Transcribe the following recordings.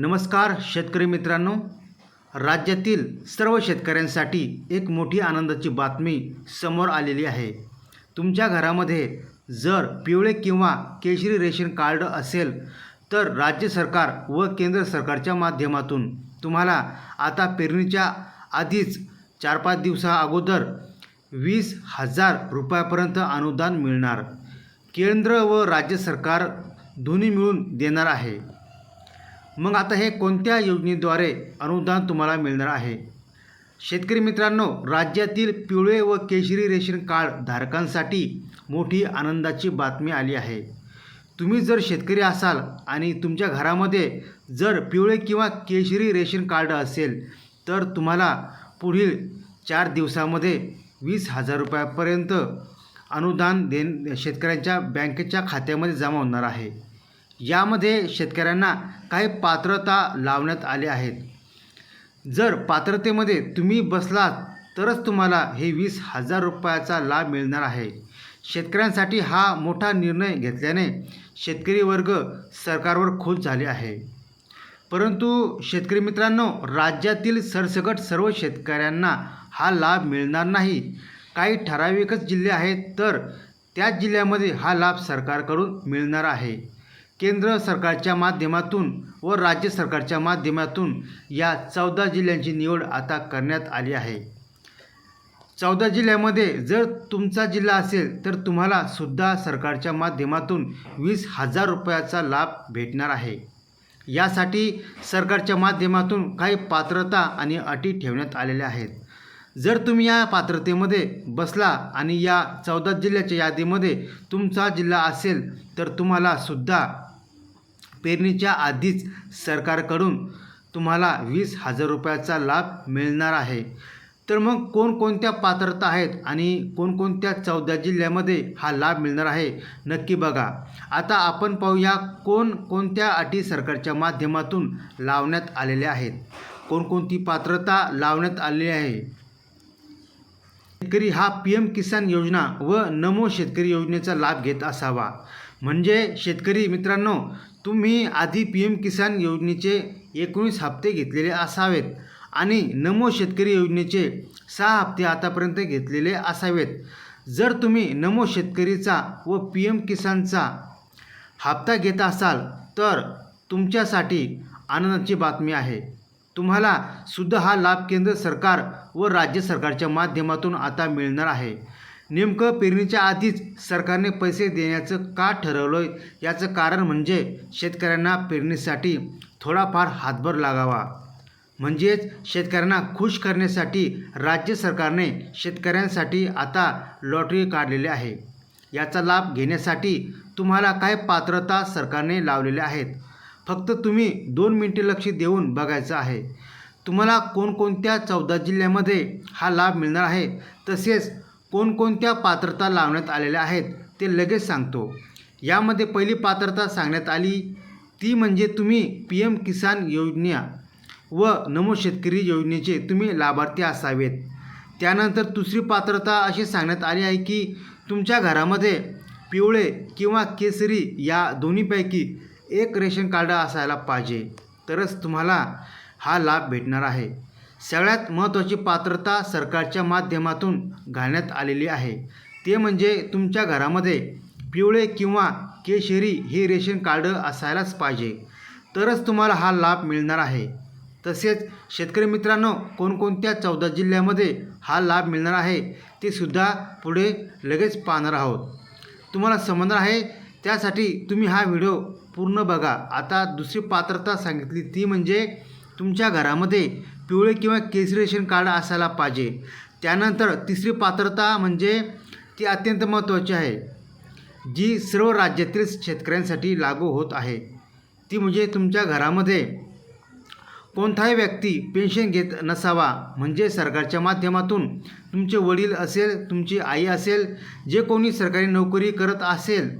नमस्कार शेतकरी मित्रांनो. राज्यातील सर्व शेतकऱ्यांसाठी एक मोठी आनंदाची बातमी समोर आलेली आहे. तुमच्या घरामध्ये जर पिवळे किंवा केशरी रेशन कार्ड असेल तर राज्य सरकार व केंद्र सरकारच्या माध्यमातून तुम्हाला आता पेरणीच्या आधीच चार पाच दिवसा अगोदर वीस हजार रुपयापर्यंत अनुदान मिळणार. केंद्र व राज्य सरकार दोन्ही मिळून देणार आहे. मग आता हे कोणत्या योजनेद्वारे अनुदान तुम्हाला मिळणार आहे? शेतकरी मित्रांनो राज्यातील पिवळे व केशरी रेशन कार्ड धारकांसाठी मोठी आनंदाची बातमी आली आहे. तुम्ही जर शेतकरी असाल आणि तुमच्या घरामध्ये जर पिवळे किंवा केशरी रेशन कार्ड असेल तर तुम्हाला पुढील चार दिवसामध्ये वीस हजार रुपयापर्यंत अनुदान देन शेतकऱ्यांच्या बँकेच्या खात्यामध्ये जमा होणार आहे. यामध्ये शेतकऱ्यांना काही पात्रता लावण्यात आले आहेत. जर पात्रतेमध्ये तुम्ही बसलात तरच तुम्हाला हे वीस हजार रुपयाचा लाभ मिळणार आहे. शेतकऱ्यांसाठी हा मोठा निर्णय घेतल्याने शेतकरी वर्ग सरकारवर खुश झाले आहे. परंतु शेतकरी मित्रांनो राज्यातील सरसकट सर्व शेतकऱ्यांना हा लाभ मिळणार नाही. काही ठराविकच जिल्हे आहेत तर त्याच जिल्ह्यामध्ये हा लाभ सरकारकडून मिळणार आहे. केंद्र सरकारच्या माध्यमातून व राज्य सरकारच्या माध्यमातून या चौदा जिल्ह्यांची निवड आता करण्यात आली आहे. चौदा जिल्ह्यामध्ये जर तुमचा जिल्हा असेल तर तुम्हाला सुद्धा सरकारच्या माध्यमातून वीस हजार रुपयाचा लाभ भेटणार आहे. यासाठी सरकारच्या माध्यमातून काही पात्रता आणि अटी ठेवण्यात आलेल्या आहेत. जर तुम्ही या पात्रतेमध्ये बसला आणि या चौदा जिल्ह्याच्या यादीमध्ये तुमचा जिल्हा असेल तर तुम्हाला सुद्धा पेरणीच्या आधीच सरकारकडून तुम्हाला वीस हजार रुपयाचा लाभ मिळणार आहे. तर मग कोणकोणत्या पात्रता आहेत आणि कोणकोणत्या चौदा जिल्ह्यामध्ये हा लाभ मिळणार आहे नक्की बघा. आता आपण पाहूया कोणकोणत्या अटी सरकारच्या माध्यमातून लावण्यात आलेल्या आहेत. कोणकोणती पात्रता लावण्यात आलेली आहे? शेतकरी हा पी एम किसान योजना व नमो शेतकरी योजनेचा लाभ घेत असावा. म्हणजे शेतकरी मित्रांनो तुम्ही आधी पी एम किसान योजनेचे एकोणीस हप्ते घेतलेले असावेत आणि नमो शेतकरी योजनेचे सहा हप्ते आतापर्यंत घेतलेले असावेत. जर तुम्ही नमो शेतकरीचा व पी एम किसानचा हप्ता घेत असाल तर तुमच्यासाठी आनंदाची बातमी आहे. तुम्हाला सुद्धा हा लाभ केंद्र सरकार व राज्य सरकारच्या माध्यमातून आता मिळणार आहे. नेमकं पेरणीच्या आधीच सरकारने पैसे देण्याचं का ठरवलं याचं कारण म्हणजे शेतकऱ्यांना पेरणीसाठी थोडाफार हातभार लागावा. म्हणजेच शेतकऱ्यांना खुश करण्यासाठी राज्य सरकारने शेतकऱ्यांसाठी आता लॉटरी काढलेली आहे. याचा लाभ घेण्यासाठी तुम्हाला काय पात्रता सरकारने लावलेल्या आहेत? फक्त तुम्ही दोन मिनटे लक्ष देऊन बघायचं आहे. तुम्हाला कोणकोणत्या चौदा जिल्ह्यामध्ये हा लाभ मिळणार आहे? तसेच कोणकोणत्या पात्रता लावण्यात आलेल्या आहेत ते लगेच सांगतो. यामध्ये पहिली पात्रता सांगण्यात आली ती म्हणजे तुम्ही पी एम किसान योजना व नमो शेतकरी योजनेचे तुम्ही लाभार्थी असावेत. त्यानंतर दुसरी पात्रता अशी सांगण्यात आली आहे की तुमच्या घरामध्ये पिवळे किंवा केसरी या दोन्हीपैकी एक रेशन कार्ड असायला पाहिजे तरच तुम्हाला हा लाभ भेटणार आहे. सगळ्यात महत्त्वाची पात्रता सरकारच्या माध्यमातून घालण्यात आलेली आहे. ते म्हणजे तुमच्या घरामध्ये पिवळे किंवा केशरी हे रेशन कार्ड असायलाच पाहिजे. तरच तुम्हाला हा लाभ मिळणार आहे. तसेच शेतकरी मित्रांनो कोणकोणत्या चौदा जिल्ह्यामध्ये हा लाभ मिळणार आहे ते सुद्धा पुढे लगेच पाहणार आहोत. तुम्हाला समजणार आहे त्यासाठी तुम्ही हा व्हिडिओ पूर्ण बघा. आता दुसरी पात्रता सांगितली ती म्हणजे तुमच्या घरामध्ये पिवळे किंवा केसरी रेशन कार्ड असायला पाहिजे. त्यानंतर तिसरी पात्रता म्हणजे ती अत्यंत महत्त्वाची आहे. जी सर्व राज्यातील शेतकऱ्यांसाठी लागू होत आहे. ती म्हणजे तुमच्या घरामध्ये कोणताही व्यक्ती पेन्शन घेत नसावा. म्हणजे सरकारच्या माध्यमातून तुमचे वडील असेल तुमची आई असेल जे कोणी सरकारी नोकरी करत असेल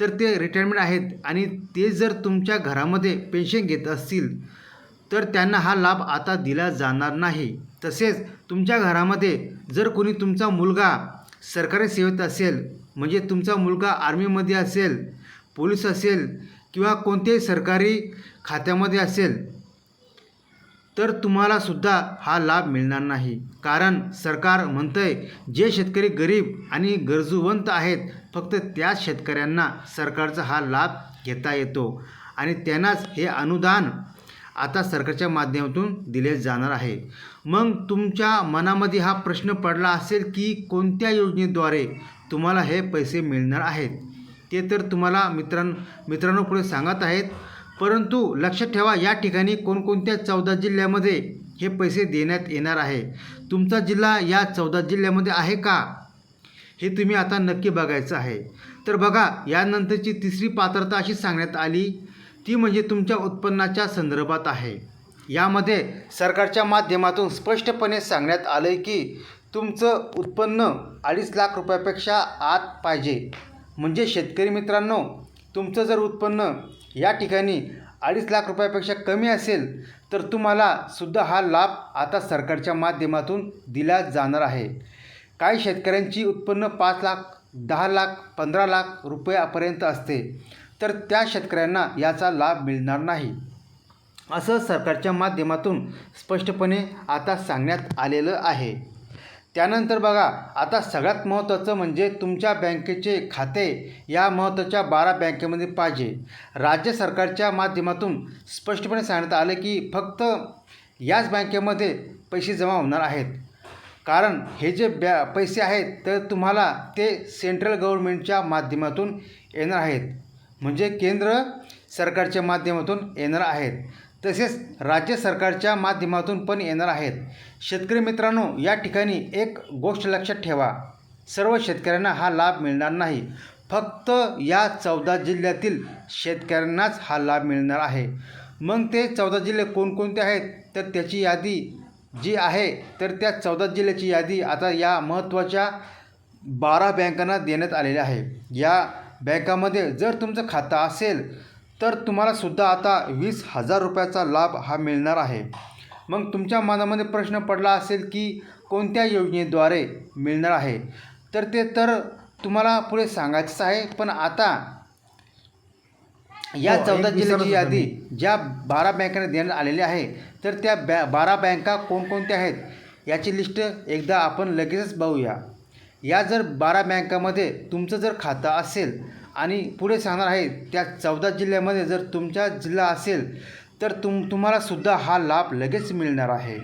तर ते रिटायरमेंट आहेत आणि ते जर तुमच्या घरामध्ये पेन्शन घेत असतील तर त्यांना हा लाभ आता दिला जाणार नाही. तसेच तुमच्या घरामध्ये जर कोणी तुमचा मुलगा सरकारी सेवेत असेल म्हणजे तुमचा मुलगा आर्मीमध्ये असेल पोलीस असेल किंवा कोणत्याही सरकारी खात्यामध्ये असेल तर तुम्हालासुद्धा हा लाभ मिळणार नाही. कारण सरकार म्हणतं आहे जे शेतकरी गरीब आणि गरजूवंत आहेत फक्त त्याच शेतकऱ्यांना सरकारचा हा लाभ घेता येतो. आणि त्यांनाच हे अनुदान आता सरकारच्या माध्यमातून दिले जाणार आहे. मग तुमच्या मनामध्ये हा प्रश्न पडला असेल की कोणत्या योजनेद्वारे तुम्हाला हे पैसे मिळणार आहेत? ते तर तुम्हाला मित्रां मित्रांनो पुढे सांगत आहेत. परंतु लक्षात ठेवा या ठिकाणी कोणकोणत्या चौदा जिल्ह्यामध्ये हे पैसे देण्यात येणार आहे? तुमचा जिल्हा या चौदा जिल्ह्यामध्ये आहे का? हे तुम्ही आता नक्की बघायचं आहे. तर बघा यानंतरची तिसरी पात्रता अशी सांगण्यात आली. ती म्हणजे तुमच्या उत्पन्नाच्या संदर्भात आहे. यामध्ये सरकारच्या माध्यमातून स्पष्टपणे सांगण्यात आलं आहे की तुमचं उत्पन्न अडीच लाख रुपयापेक्षा आत पाहिजे. म्हणजे शेतकरी मित्रांनो तुमचं जर उत्पन्न या ठिकाणी अडीच लाख रुपयापेक्षा कमी असेल तर तुम्हाला सुद्धा हा लाभ आता सरकारच्या माध्यमातून दिला जाणार आहे. काही शेतकऱ्यांची उत्पन्न पाच लाख दहा लाख पंधरा लाख रुपयापर्यंत असते. तर त्या शेतकऱ्यांना याचा लाभ मिळणार नाही. असं सरकारच्या माध्यमातून स्पष्टपणे आता सांगण्यात आलेलं आहे. त्यानंतर बघा आता सगळ्यात महत्त्वाचं म्हणजे तुमच्या बँकेचे खाते या महत्त्वाच्या बारा बँकेमध्ये पाहिजे. राज्य सरकारच्या माध्यमातून स्पष्टपणे सांगण्यात आलं की फक्त याच बँकेमध्ये पैसे जमा होणार आहेत. कारण हे जे बॅ पैसे आहेत तर तुम्हाला ते सेंट्रल गव्हर्मेंटच्या माध्यमातून येणार आहेत. म्हणजे केंद्र सरकारच्या माध्यमातून येणार आहेत. तसेच राज्य सरकारच्या माध्यमातून पण येणार आहेत. शेतकरी मित्रांनो या ठिकाणी एक गोष्ट लक्षात ठेवा. सर्व शेतकऱ्यांना हा लाभ मिळणार नाही. फक्त या चौदा जिल्ह्यातील शेतकऱ्यांनाच हा लाभ मिळणार आहे. मग ते चौदा जिल्हे कोणकोणते आहेत? तर त्याची यादी जी आहे तर त्या चौदा जिल्ह्याची यादी आता या महत्त्वाच्या बारा बँकांना देण्यात आलेली आहे. या बँकामध्ये जर तुमचं खातं असेल तर तुम्हाला सुद्धा आता वीस हजार रुपयाचा लाभ हा मिळणार आहे. मग तुमच्या मनामध्ये प्रश्न पडला असेल की कोणत्या योजनेद्वारे मिळणार आहे? तर ते तर तुम्हाला पुढे सांगायचंच आहे पण आता या हो, चौदा जिल्ह्याची यादी. ज्या बारा बँकांना देण्यात आलेली आहे तर त्या बॅ बारा बँका कोणकोणत्या आहेत याची लिस्ट एकदा आपण लगेचच बघूया. या जर बारा बँकामध्ये तुमचं जर खातं असेल आणि पुढे सांगणार आहे त्या चौदा जिल्ह्यामध्ये जर तुमचा जिल्हा असेल तर तुम तुम्हालासुद्धा हा लाभ लगेच मिळणार आहे.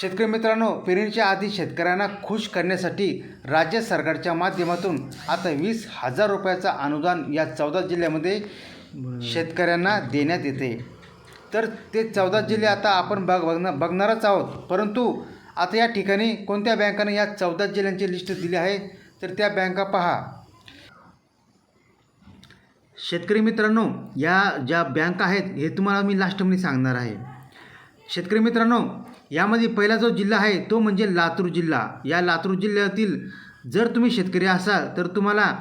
शेतकरी मित्रांनो पेरणीच्या आधी शेतकऱ्यांना खुश करण्यासाठी राज्य सरकारच्या माध्यमातून आता वीस हजार रुपयाचा अनुदान या चौदा जिल्ह्यामध्ये शेतकऱ्यांना देण्यात येते. तर ते चौदा जिल्हे आता आपण बघ बघणार बघणारच आहोत. परंतु आता या ठिकाणी कोणत्या बँकाने या चौदा जिल्ह्यांची लिस्ट दिली आहे? तर त्या बँका पहा. शेतकरी मित्रांनो या ज्या बँक आहेत हे तुम्हाला मी लास्टमध्ये सांगणार आहे. शेतकरी मित्रांनो यामध्ये पहिला जो जिल्हा आहे तो म्हणजे लातूर जिल्हा. या लातूर जिल्ह्यातील जर तुम्ही शेतकरी असाल तर तुम्हाला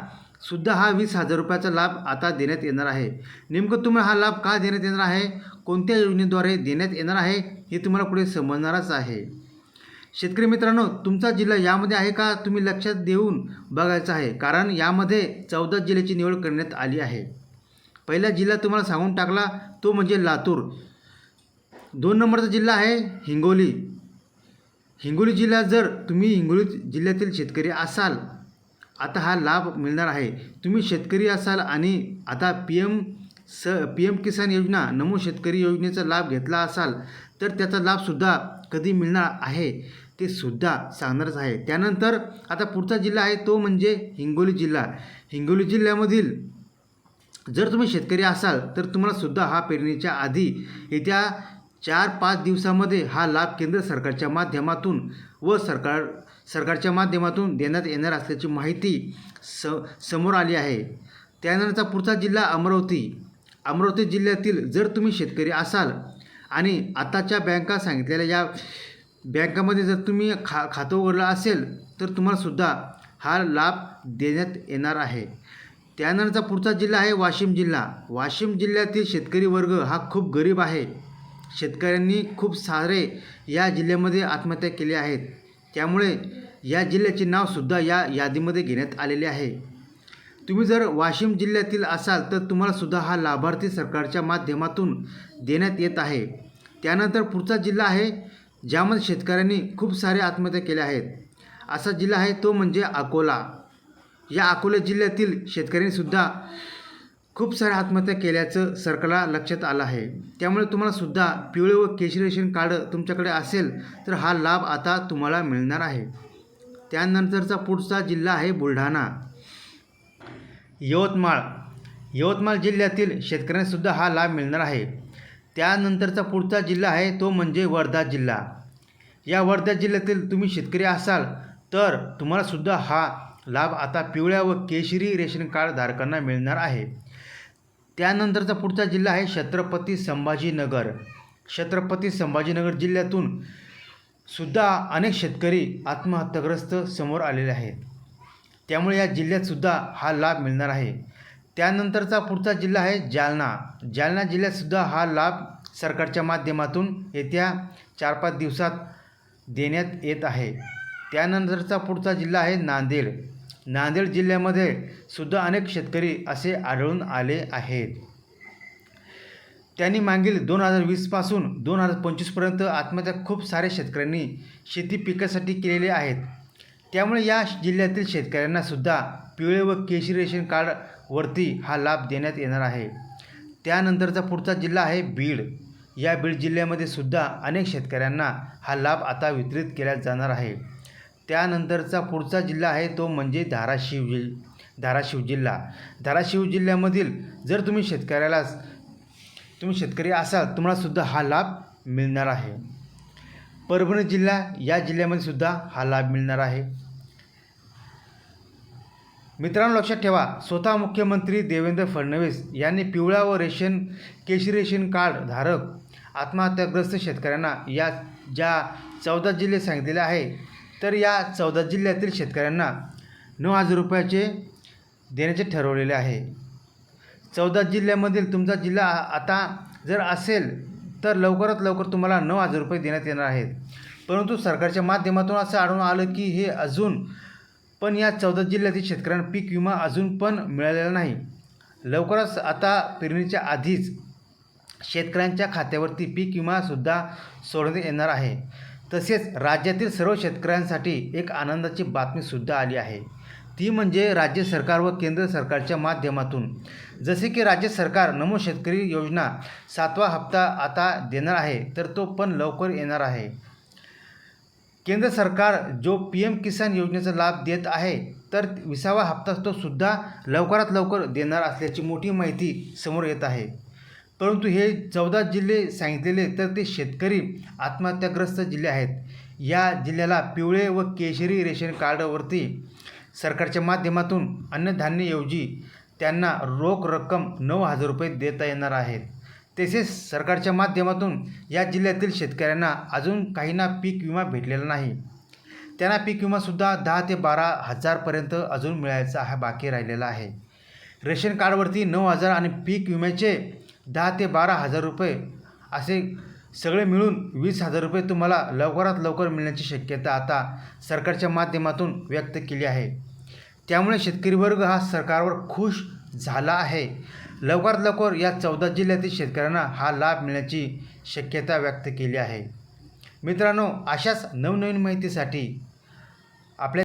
सुद्धा हा वीस हजार रुपयाचा लाभ आता देण्यात येणार आहे. नेमकं तुम्हाला हा लाभ का देण्यात येणार आहे? कोणत्या योजनेद्वारे देण्यात येणार आहे? हे तुम्हाला पुढे समजणारच आहे. शेतकरी मित्रांनो तुमचा जिल्हा यामध्ये आहे का तुम्ही लक्षात देऊन बघायचं आहे. कारण यामध्ये चौदा जिल्ह्याची निवड करण्यात आली आहे. पहिला जिल्हा तुम्हाला सांगून टाकला तो म्हणजे लातूर. दोन नंबरचा जिल्हा आहे हिंगोली. हिंगोली जिल्ह्यात जर तुम्ही हिंगोली जिल्ह्यातील शेतकरी असाल आता हा लाभ मिळणार आहे. तुम्ही शेतकरी असाल आणि आता पी एम स पी एम किसान योजना नमो शेतकरी योजनेचा लाभ घेतला असाल तर त्याचा लाभसुद्धा कधी मिळणार आहे ते सुद्धा सांगणारच आहे. त्यानंतर आता पुढचा जिल्हा आहे तो म्हणजे हिंगोली जिल्हा. हिंगोली जिल्ह्यामधील जर तुम्ही शेतकरी असाल तर तुम्हाला सुद्धा हा पेरणीच्या आधी येत्या चार पाच दिवसामध्ये हा लाभ केंद्र सरकारच्या माध्यमातून व सरकार सरकारच्या माध्यमातून देण्यात येणार असल्याची माहिती स समोर आली आहे. त्यानंतरचा पुढचा जिल्हा अमरावती. अमरावती जिल्ह्यातील जर तुम्ही शेतकरी असाल आणि आताच्या बँका सांगितलेल्या या बँकामध्ये जर तुम्ही खा खातं उघडलं असेल तर तुम्हालासुद्धा हा लाभ देण्यात येणार आहे. त्यानंतरचा पुढचा जिल्हा आहे वाशिम जिल्हा. वाशिम जिल्ह्यातील शेतकरी वर्ग हा खूप गरीब आहे. शेतकऱ्यांनी खूप सारे या जिल्ह्यामध्ये आत्महत्या केल्या आहेत. त्यामुळे या जिल्ह्याचे नावसुद्धा या यादीमध्ये घेण्यात आलेले आहे. तुम्ही जर वाशिम जिल्ह्यातील असाल तर तुम्हालासुद्धा हा लाभार्थी सरकारच्या माध्यमातून देण्यात येत आहे. त्यानंतर पुढचा जिल्हा आहे ज्यामध्ये शेतकऱ्यांनी खूप सारे आत्महत्या केल्या आहेत. असा जिल्हा आहे तो म्हणजे अकोला. या अकोला जिल्ह्यातील शेतकऱ्यांनीसुद्धा खूप साऱ्या आत्महत्या केल्याचं सरकारला लक्षात आलं आहे. त्यामुळे तुम्हाला सुद्धा पिवळे व केशरी रेशन कार्ड तुमच्याकडे असेल तर हा लाभ आता तुम्हाला मिळणार आहे. त्यानंतरचा पुढचा जिल्हा आहे बुलढाणा. यवतमाळ. यवतमाळ जिल्ह्यातील शेतकऱ्यांनासुद्धा हा लाभ मिळणार आहे. त्यानंतरचा पुढचा जिल्हा आहे तो म्हणजे वर्धा जिल्हा. या वर्धा जिल्ह्यातील तुम्ही शेतकरी असाल तर तुम्हालासुद्धा हा लाभ आता पिवळ्या व केशरी रेशन कार्ड धारकांना मिळणार आहे. त्यानंतरचा पुढचा जिल्हा आहे छत्रपती संभाजीनगर. छत्रपती संभाजीनगर जिल्ह्यातून सुद्धा अनेक शेतकरी आत्महत्याग्रस्त समोर आलेले आहेत. त्यामुळे या जिल्ह्यातसुद्धा हा लाभ मिळणार आहे. त्यानंतरचा पुढचा जिल्हा आहे जालना. जालना जिल्ह्यातसुद्धा हा लाभ सरकारच्या माध्यमातून येत्या चार पाच दिवसात देण्यात येत आहे. त्यानंतरचा पुढचा जिल्हा आहे नांदेड. नांदेड जिल्ह्यामध्ये सुद्धा अनेक शेतकरी असे आढळून आले आहेत. त्यांनी मागील दोन हजार वीसपासून दोन हजार पंचवीसपर्यंत आत्महत्या खूप साऱ्या शेतकऱ्यांनी शेती पिकासाठी केलेले आहेत. त्यामुळे या जिल्ह्यातील शेतकऱ्यांना सुद्धा पिवळे व केशरी रेशन कार्डवरती हा लाभ देण्यात येणार आहे. त्यानंतरचा पुढचा जिल्हा आहे बीड. या बीड जिल्ह्यामध्ये सुद्धा अनेक शेतकऱ्यांना हा लाभ आता वितरित केला जाणार आहे. त्यानंतरचा पुढचा जिल्हा आहे तो म्हणजे धाराशिव जिल धाराशिव जिल्हा. धाराशिव जिल्ह्यामधील जर तुम्ही शेतकऱ्याला तुम्ही शेतकरी असाल तुम्हालासुद्धा हा लाभ मिळणार आहे. परभणी जिल्हा या जिल्ह्यामध्ये सुद्धा हा लाभ मिळणार आहे. मित्रांनो लक्षात ठेवा स्वतः मुख्यमंत्री देवेंद्र फडणवीस यांनी पिवळा व रेशन केशरी रेशन कार्ड धारक आत्महत्याग्रस्त शेतकऱ्यांना या ज्या चौदा जिल्हे सांगितलेले आहे तर या चौदा जिल्ह्यातील शेतकऱ्यांना नऊ हजार रुपयाचे देण्याचे ठरवलेले आहे. चौदा जिल्ह्यामधील तुमचा जिल्हा आता जर असेल तर लवकरात लवकर तुम्हाला नऊ हजार रुपये देण्यात येणार आहेत. परंतु सरकारच्या माध्यमातून असं आढळून आलं की हे अजून पण या चौदा जिल्ह्यातील शेतकऱ्यांना पीक विमा अजून पण मिळालेला नाही. लवकरच आता पेरणीच्या आधीच शेतकऱ्यांच्या खात्यावरती पीक विमासुद्धा सोडण्यात येणार आहे. तसेच राज्यातील सर्व शेतकऱ्यांसाठी एक आनंदाची बातमीसुद्धा आली आहे. ती म्हणजे राज्य सरकार व केंद्र सरकारच्या माध्यमातून. जसे की राज्य सरकार नमो शेतकरी योजना सातवा हप्ता आता देणार आहे तर तो पण लवकर येणार आहे. केंद्र सरकार जो पी एम किसान योजनेचा लाभ देत आहे तर विसावा हप्ता तो सुद्धा लवकरात लवकर देणार असल्याची मोठी माहिती समोर येत आहे. परंतु हे चौदा जिल्हे सांगितलेले तर ते शेतकरी आत्महत्याग्रस्त जिल्हे आहेत. या जिल्ह्याला पिवळे व केशरी रेशन कार्डवरती सरकारच्या माध्यमातून अन्नधान्यऐवजी त्यांना रोख रक्कम नऊ हजार रुपये देता येणार आहेत. तसेच सरकारच्या माध्यमातून या जिल्ह्यातील शेतकऱ्यांना अजून काहींना पीक विमा भेटलेला नाही. त्यांना पीक विमासुद्धा दहा ते बारा हजारपर्यंत अजून मिळायचा हा बाकी राहिलेला आहे. रेशन कार्डवरती नऊ हजार आणि पीक विम्याचे दहा ते बारा हजार रुपये असे सगळे मिळून वीस हजार रुपये तुम्हाला लवकरात लवकर मिळण्याची शक्यता आता सरकारच्या माध्यमातून व्यक्त केली आहे. त्यामुळे शेतकरी वर्ग हा सरकारवर खुश झाला आहे. लवकरात लवकर या चौदा जिल्ह्यातील शेतकऱ्यांना हा लाभ मिळण्याची शक्यता व्यक्त केली आहे. मित्रांनो अशाच नवनवीन माहितीसाठी आपल्या